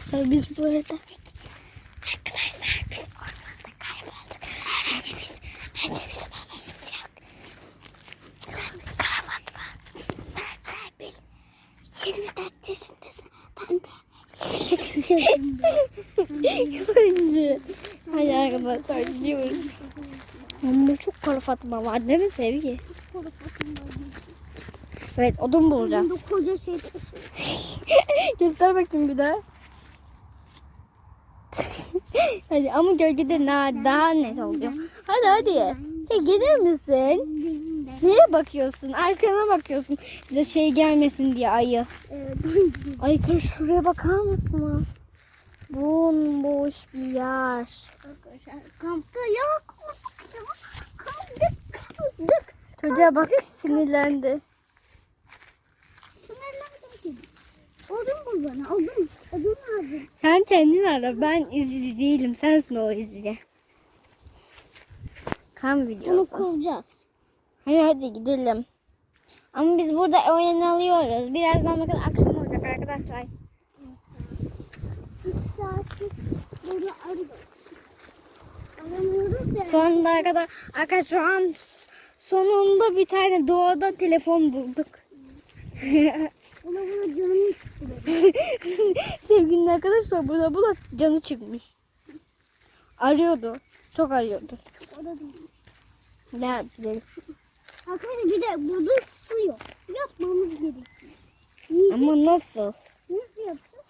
Arkadaşlar biz burada çekeceğiz. Arkadaşlar biz ormanda kaybolduk. Hepimiz, hepimiz babamız yok. Sen kravat var. Sen Serpil. 24 yaşındasın. Ben de 28 yaşındayım. Hadi arkadaşlar gidiyoruz. Ama çok kara Fatma var değil mi Sevgi? Evet odun bulacağız. Bu koca şey Göster bakayım bir daha. Hadi ama gölgede na- daha net oluyor. Hadi hadi. Sen gelir misin? Nereye bakıyorsun? Arkana bakıyorsun. Bize şey gelmesin diye ayı. Ay kız şuraya bakar mısınız? Bomboş bir yer. Kampta yok. Kaldık kaldık. Çocuğa bak sinirlendi. Sınırlardan Odun bul bana odun. Odun lazım. Sen kendin ara. Ben izleyici değilim. Sensin o izleyici. Kan Bunu videosu. kuracağız. Hadi hadi gidelim. Ama biz burada oyun alıyoruz. Birazdan bakın akşam olacak arkadaşlar. Sonunda arkadaşlar, arkadaşlar şu an sonunda bir tane doğada telefon bulduk. Buna buna canım Sevgili arkadaşlar burada bu da canı çıkmış. Arıyordu. Çok arıyordu. Ne gidelim. Arkadaşlar bir de burada su yok. Su yapmamız gerekiyor. Niye? Ama nasıl? Nasıl yapacağız?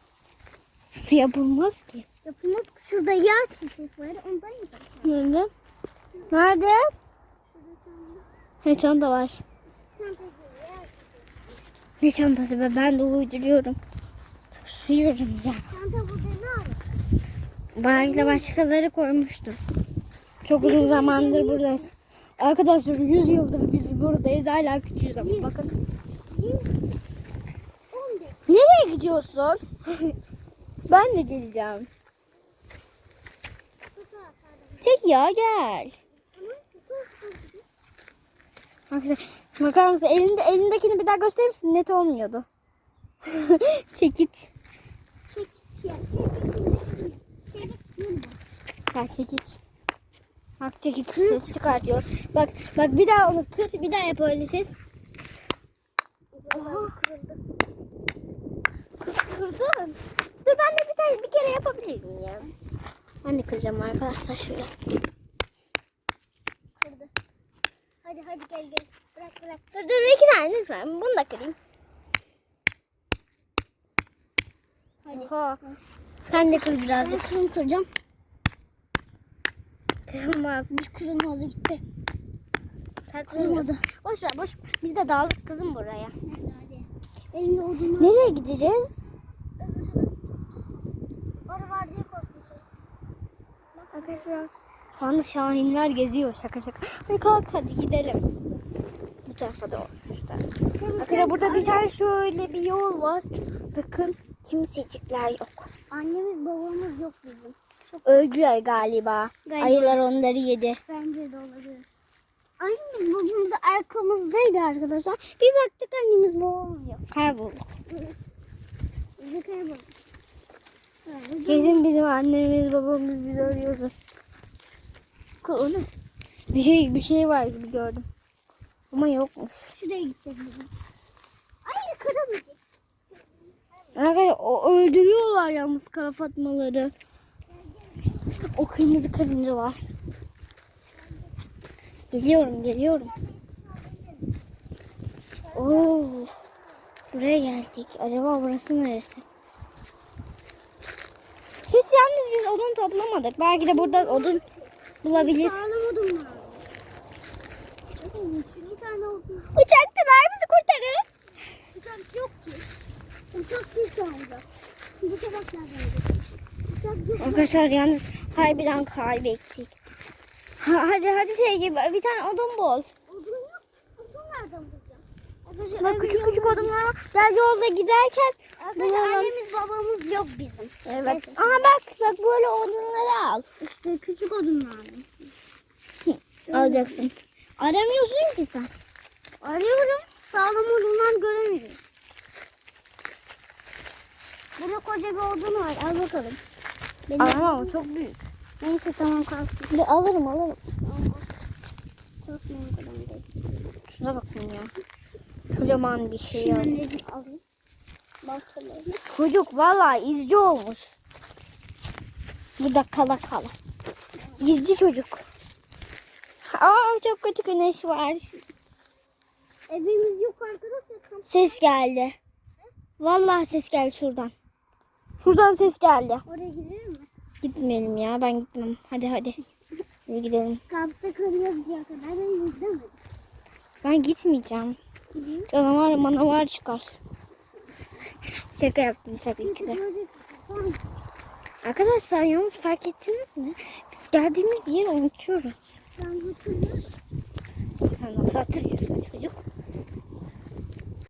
Su yapılmaz ki. Yapılmaz. Şurada yağ şişesi var. Ondan yapalım. Nerede? Nerede? Şurada çanta. Ne çanta var. Çanta Ne çantası be ben de uyduruyorum. Tırsıyorum ya. Çanta burada ne var? Belki de başkaları koymuştur. Çok uzun zamandır buradayız. Arkadaşlar 100 yıldır biz buradayız. Hala küçüğüz ama bakın. Nereye gidiyorsun? ben de geleceğim. Çek ya gel. Arkadaşlar bakar mısın? Elinde, elindekini bir daha gösterir misin? Net olmuyordu. Çekiç. Çek. Ya, çek. Çek. Çek. Ha çekiç. Bak çekiç ses çıkartıyor. Bak bak bir daha onu kır bir daha yap öyle ses. Oha. Kırıldı. Kız kırdın. Dur ben de bir tane bir kere yapabilir miyim? Ben de kıracağım arkadaşlar şöyle. Kırdı. Hadi hadi gel gel. Bırak bırak. Dur dur iki tane lütfen. Bunu da kırayım. Hadi. Oha. Sen de kır Ben birazcık. şunu kıracağım. Kırılmaz. Hiç kırılmadı gitti. Sen Kırılmadı. kırılmaz. Boş ver boş. Biz de dağıldık kızım buraya. Elimde odunlar. Nereye gideceğiz? Arı var diye korkmuşum. Arkadaşlar. Şu anda şahinler geziyor şaka şaka. Hadi kalk hadi gidelim. Tarafa doğru işte. Arkadaşlar burada bir tane şöyle bir yol var. Bakın kimsecikler yok. Annemiz babamız yok bizim. Öldüler galiba. Galiba. Ayılar onları yedi. Bence de olabilir. Annemiz babamız arkamızdaydı arkadaşlar. Bir baktık annemiz babamız yok. Kayboldu. Biz de kaybolduk. Kesin bizim annemiz babamız bizi arıyordu. O ne? Bir şey bir şey var gibi gördüm. Ama yokmuş. Şuraya gideceğiz bizim. Ay kıramayacak. Arkadaşlar o öldürüyorlar yalnız kara fatmaları. O kırmızı karıncalar. Geliyorum geliyorum. Oo. Buraya geldik. Acaba burası neresi? Hiç yalnız biz odun toplamadık. Belki de burada odun bulabilir. Sağlam odun Uçakçılar bizi kurtarın. Uçak yok ki. Uçak siz aldı. Bu. Arkadaşlar yalnız harbiden kaybettik. Ha, hadi hadi sevgi bir tane odun bul. Odun yok. Odun nereden bulacağım? Arkadaşlar, Bak küçük küçük odunlar var. Gel yolda giderken Arkadaşlar bulalım. annemiz babamız yok bizim. Evet. Aha bak bak böyle odunları al. İşte küçük odunlar. Alacaksın. Aramıyorsun ki sen. Arıyorum. Sağlam odunlar göremiyorum. Burada koca bir odun var. Al bakalım. Benim Ama o çok büyük. Neyse tamam kalsın. Bir alırım alırım. Korkmayın kadar değil. Şuna bakın ya. Kocaman bir şey aldım. Çimenleri alayım. Baltalarını. Çocuk vallahi izci olmuş. Bu da kala kala. İzci çocuk. Aa çok kötü güneş var. Evimiz yok arkadaşlar. Ses geldi. Vallahi ses geldi şuradan. Şuradan ses geldi. oraya gidelim mi? Gitmeyelim ya ben gitmem. Hadi hadi. Yürü gidelim. Kampta kalıyoruz diye kadar da izlemedim. Ben gitmeyeceğim. Canavar manavar çıkar. Şaka yaptım tabii ki de. Arkadaşlar yalnız fark ettiniz mi? Biz geldiğimiz yeri unutuyoruz. Ben hatırlıyorum. Ha, nasıl hatırlıyorsun çocuk?